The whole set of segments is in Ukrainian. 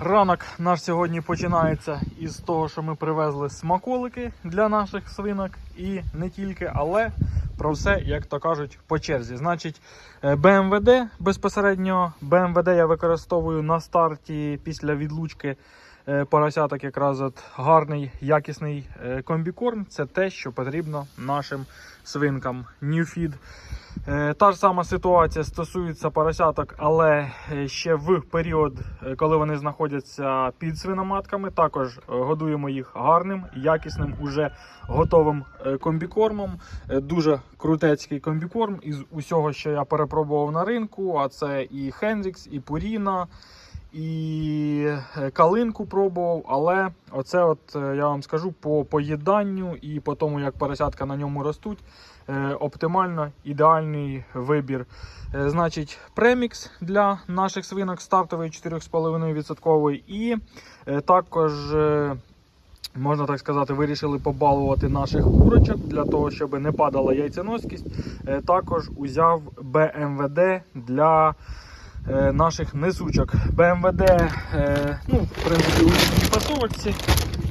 Ранок наш сьогодні починається із того, що ми привезли смаколики для наших свинок і не тільки, але про все, як то кажуть, по черзі. Значить, е, БМВД безпосередньо БМВД я використовую на старті після відлучки поросяток, якраз от гарний якісний е, комбікорм. Це те, що потрібно нашим свинкам. Newfeed. Е, Та ж сама ситуація стосується поросяток, але е, ще в період, е, коли вони знаходяться під свиноматками, також е, годуємо їх гарним, якісним, уже готовим е, комбікормом. Е, Дуже крутецький комбікорм із усього, що я перепробував на ринку. А це і Хендрікс, і Пуріна, і е, калинку пробував. Але оце, от е, я вам скажу, по поїданню і по тому, як поросятка на ньому ростуть. Е, оптимально ідеальний вибір. Значить, премікс для наших свинок стартовий 4,5% і також. Можна так сказати, вирішили побалувати наших курочок для того, щоб не падала яйценоскість. Також узяв БМВД для е, наших несучок. БМВД, е, ну, в принципі, у цій пасовочці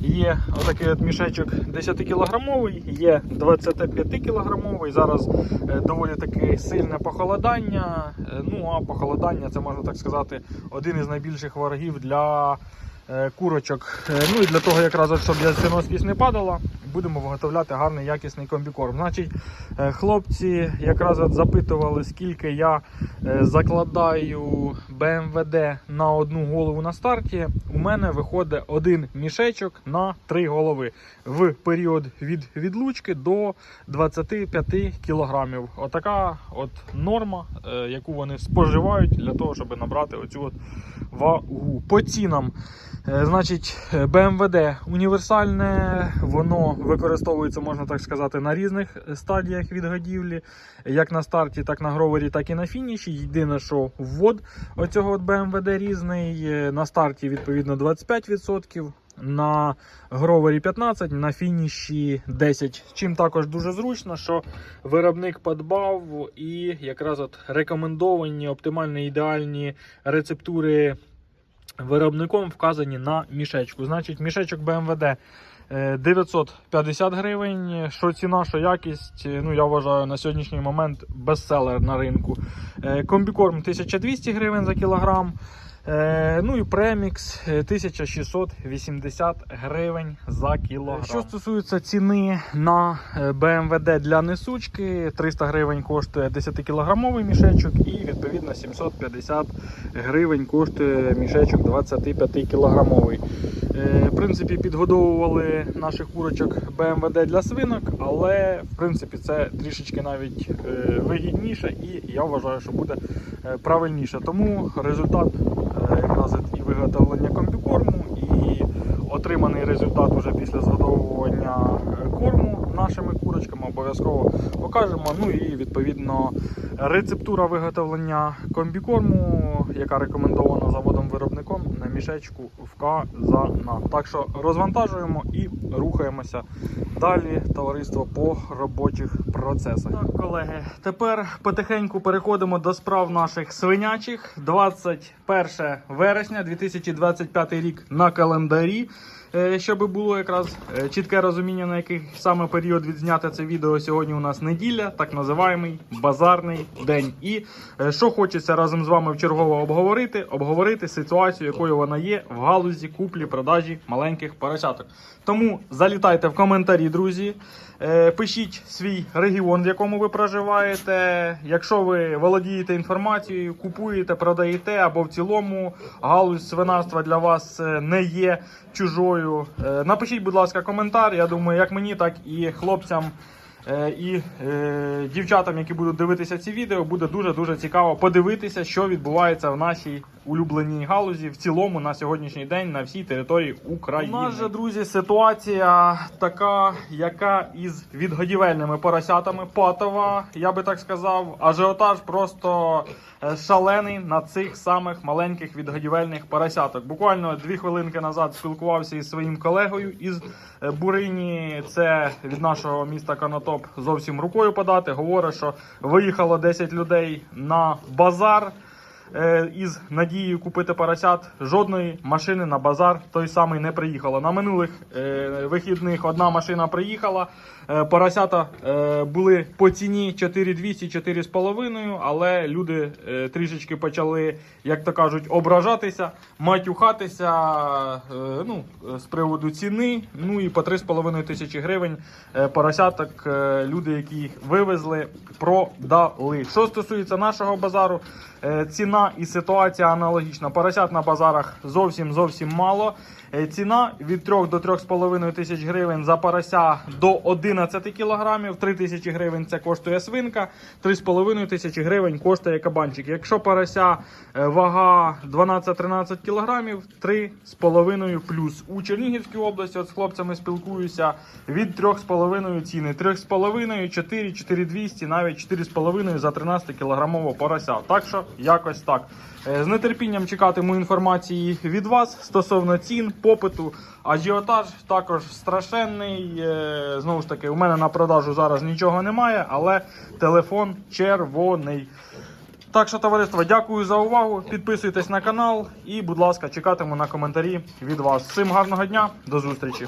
є отакий от мішечок 10 кілограмовий, є 25 кілограмовий. Зараз е, доволі таки сильне похолодання. Е, Ну а похолодання це можна так сказати один із найбільших ворогів для е, курочок. Е, Ну і для того, якраз, щоб яйценоскість не падала, будемо виготовляти гарний якісний комбікорм. Значить, е, хлопці якраз запитували, скільки я е, закладаю БМВД на одну голову на старті. У мене виходить один мішечок на три голови в період від відлучки до 25 кілограмів. Отака от норма, е, яку вони споживають для того, щоб набрати оцю от вагу. По цінам. Значить, БМВД універсальне, воно використовується, можна так сказати, на різних стадіях відгодівлі, як на старті, так на гровері, так і на фініші. Єдине, що ввод оцього от БМВД різний. Е, На старті відповідно 25%. На гровері 15, на фініші 10. Чим також дуже зручно, що виробник подбав і якраз от рекомендовані оптимальні ідеальні рецептури виробником вказані на мішечку. Значить, мішечок е, 950 гривень. Що ціна, що якість, е, ну я вважаю на сьогоднішній момент бестселер на ринку. Е, Комбікорм 1200 гривень за кілограм. Е, Ну і премікс е, 1680 гривень за кілограм. Що стосується ціни на е, BMW для несучки, 300 гривень коштує 10-кілограмовий мішечок і відповідно 750 гривень коштує мішечок 25 кілограмовий. Е, В принципі, підгодовували наших курочок BMW для свинок, але в принципі це трішечки навіть е, вигідніше і я вважаю, що буде е, правильніше. Тому результат якраз і виготовлення комбікорму, і отриманий результат уже після згодовування корму нашими курочками обов'язково покажемо. Ну і відповідно рецептура виготовлення комбікорму, яка рекомендована заводом-виробником на мішечку вказана. Так що розвантажуємо і рухаємося далі, товариство по робочих процесах. Так, колеги, тепер потихеньку переходимо до справ наших свинячих. 21 вересня 2025 рік на календарі. Е, Щоб було якраз е, чітке розуміння, на який саме період відзняти це відео. Сьогодні у нас неділя, так називаємий базарний день. І е, що хочеться разом з вами вчергово обговорити, обговорити ситуацію, якою вона є в галузі куплі-продажі маленьких поросяток. Тому залітайте в коментарі, друзі. Е, Пишіть свій регіон, в якому ви проживаєте. Якщо ви володієте інформацією, купуєте, продаєте або в цілому галузь свинарства для вас е, не є чужою. Е, Напишіть, будь ласка, коментар. Я думаю, як мені, так і хлопцям. Е, І е, дівчатам, які будуть дивитися ці відео, буде дуже дуже цікаво подивитися, що відбувається в нашій улюбленій галузі в цілому на сьогоднішній день на всій території України. У нас же, друзі, ситуація така, яка із відгодівельними поросятами патова, я би так сказав. Ажіотаж просто е, шалений на цих самих маленьких відгодівельних поросяток. Буквально дві хвилинки назад спілкувався із своїм колегою із Бурині. Це від нашого міста Конотоп зовсім рукою подати. Говорить, що виїхало 10 людей на базар. Е, із надією купити поросят, жодної машини на базар той самий не приїхало. На минулих е, вихідних одна машина приїхала. Е, поросята були по ціні 4200 4,5, але люди трішечки почали, як то кажуть, ображатися, матюхатися ну, з приводу ціни. Ну і по 3,5 тисячі гривень поросяток люди, які їх вивезли, продали. Що стосується нашого базару, е, ціна і ситуація аналогічна. Поросят на базарах зовсім зовсім мало. Е, Ціна від 3 до 3,5 тисяч гривень за порося до 11 кілограмів. 3 тисячі гривень це коштує свинка, 3,5 тисячі гривень коштує кабанчик. Якщо порося е, вага 12-13 кілограмів, 3,5 плюс. У Чернігівській області от з хлопцями спілкуюся від 3,5 ціни. 3,5, 4, 4,200, навіть 4,5 за 13 кілограмового порося. Так що якось так. Е, З нетерпінням чекатиму інформації від вас стосовно цін, попиту, ажіотаж також страшенний. Е, Знову ж таки, у мене на продажу зараз нічого немає, але телефон червоний. Так що, товариство, дякую за увагу. Підписуйтесь на канал і, будь ласка, чекатиму на коментарі від вас. Всім гарного дня, до зустрічі!